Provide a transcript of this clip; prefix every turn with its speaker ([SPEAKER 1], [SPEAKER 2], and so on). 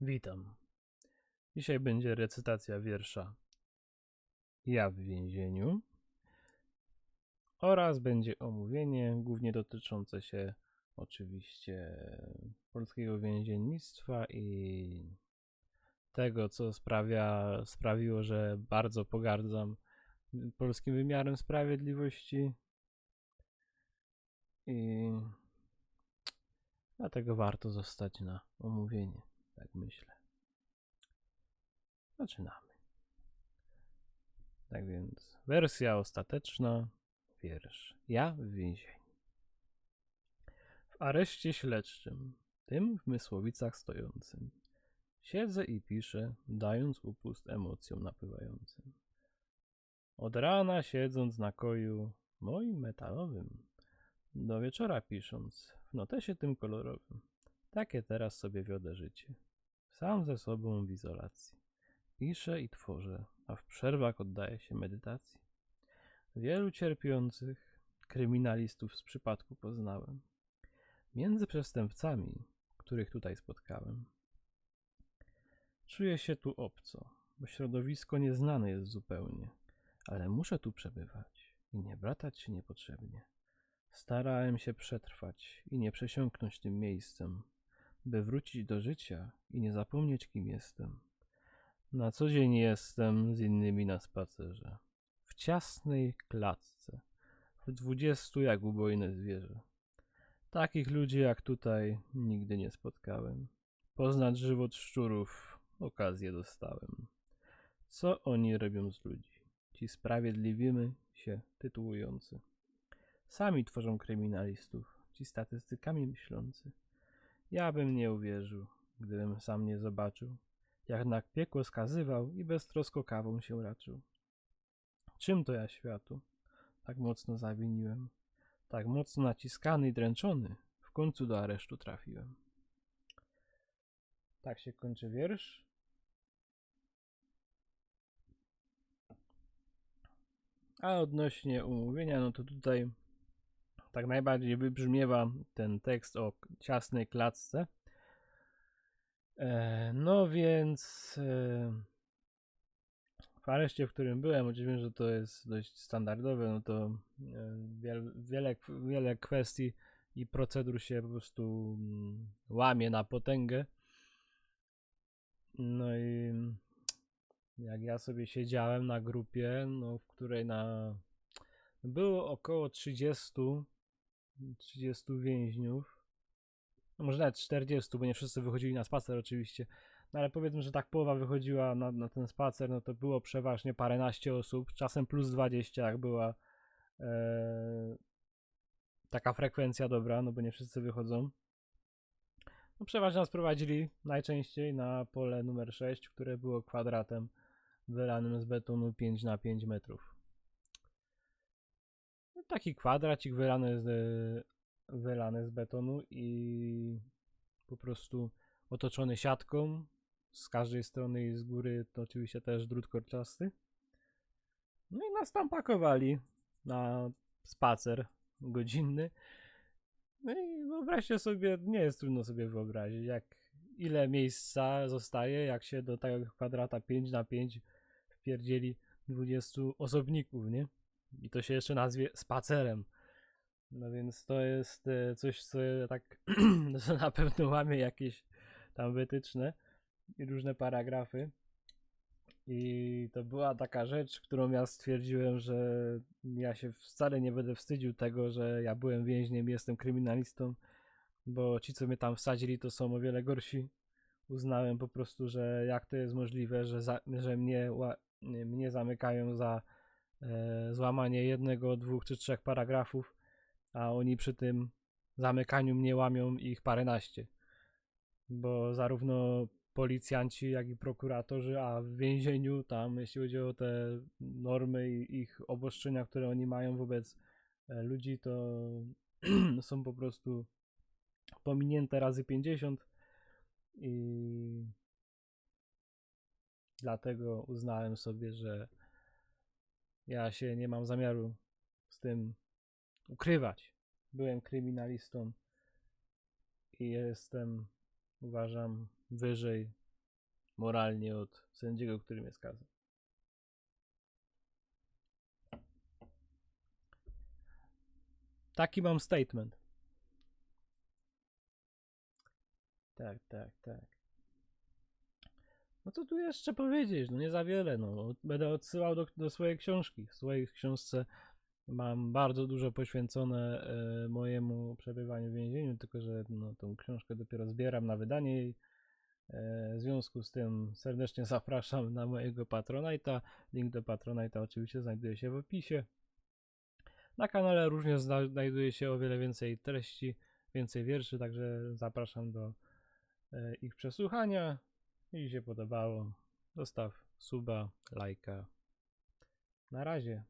[SPEAKER 1] Witam. Dzisiaj będzie recytacja wiersza Ja w więzieniu oraz będzie omówienie głównie dotyczące się oczywiście polskiego więziennictwa i tego, co sprawia, sprawiło, że bardzo pogardzam polskim wymiarem sprawiedliwości i dlatego warto zostać na omówienie. Tak myślę. Zaczynamy. Tak więc, wersja ostateczna, wiersz. Ja w więzieniu. W areszcie śledczym, tym w Mysłowicach stojącym, siedzę i piszę, dając upust emocjom napływającym. Od rana siedząc na koju moim metalowym, do wieczora pisząc, w notesie tym kolorowym, takie teraz sobie wiodę życie. Sam ze sobą w izolacji. Piszę i tworzę, a w przerwach oddaję się medytacji. Wielu cierpiących kryminalistów z przypadku poznałem. Między przestępcami, których tutaj spotkałem. Czuję się tu obco, bo środowisko nieznane jest zupełnie, ale muszę tu przebywać i nie bratać się niepotrzebnie. Starałem się przetrwać i nie przesiąknąć tym miejscem, by wrócić do życia i nie zapomnieć, kim jestem. Na co dzień jestem z innymi na spacerze, w ciasnej klatce, w dwudziestu jak ubojne zwierzę. Takich ludzi jak tutaj nigdy nie spotkałem. Poznać żywot szczurów okazję dostałem. Co oni robią z ludzi? Ci sprawiedliwimy się tytułujący. Sami tworzą kryminalistów, ci statystykami myślący. Ja bym nie uwierzył, gdybym sam nie zobaczył, jak na piekło skazywał i beztrosko kawą się raczył. Czym to ja światu tak mocno zawiniłem, tak mocno naciskany i dręczony, w końcu do aresztu trafiłem. Tak się kończy wiersz. A odnośnie umówienia, no to tutaj tak najbardziej wybrzmiewa ten tekst o ciasnej klatce. E, no więc e, w areszcie, w którym byłem, oczywiście, że to jest dość standardowe, no to e, wiele, wiele, wiele kwestii i procedur się po prostu mm, łamie na potęgę. No i jak ja sobie siedziałem na grupie, no, w której na było około 30 30 więźniów. No może nawet 40, bo nie wszyscy wychodzili na spacer oczywiście. No ale powiedzmy, że tak połowa wychodziła na, na ten spacer, no to było przeważnie paręnaście osób, czasem plus 20, jak była e, taka frekwencja dobra, no bo nie wszyscy wychodzą. No przeważnie nas prowadzili najczęściej na pole numer 6, które było kwadratem wylanym z betonu 5 na 5 metrów taki kwadracik wylany z, wylany z betonu i po prostu otoczony siatką. Z każdej strony i z góry to oczywiście też drut korczasty. No i nas tam pakowali na spacer godzinny. No i wyobraźcie sobie, nie jest trudno sobie wyobrazić, jak ile miejsca zostaje, jak się do tego kwadrata 5 na 5 wpierdzieli 20 osobników, nie? I to się jeszcze nazwie spacerem. No więc to jest e, coś, co tak na pewno łamie jakieś tam wytyczne i różne paragrafy. I to była taka rzecz, którą ja stwierdziłem, że ja się wcale nie będę wstydził tego, że ja byłem więźniem, jestem kryminalistą, bo ci, co mnie tam wsadzili, to są o wiele gorsi. Uznałem po prostu, że jak to jest możliwe, że, za, że mnie, mnie zamykają za złamanie jednego, dwóch czy trzech paragrafów, a oni przy tym zamykaniu mnie łamią ich paręnaście. Bo zarówno policjanci, jak i prokuratorzy, a w więzieniu tam, jeśli chodzi o te normy i ich obostrzenia, które oni mają wobec e, ludzi, to są po prostu pominięte razy 50 i dlatego uznałem sobie, że ja się nie mam zamiaru z tym ukrywać. Byłem kryminalistą i jestem, uważam, wyżej moralnie od sędziego, który mnie skazał. Taki mam statement. Tak, tak, tak. No co tu jeszcze powiedzieć? No nie za wiele. No. Będę odsyłał do, do swojej książki. W swojej książce mam bardzo dużo poświęcone e, mojemu przebywaniu w więzieniu, tylko że no, tą książkę dopiero zbieram na wydanie jej. W związku z tym serdecznie zapraszam na mojego Patronite'a. Link do Patronite'a oczywiście znajduje się w opisie. Na kanale również zna- znajduje się o wiele więcej treści, więcej wierszy, także zapraszam do e, ich przesłuchania. Jeśli się podobało, zostaw suba, lajka. Na razie.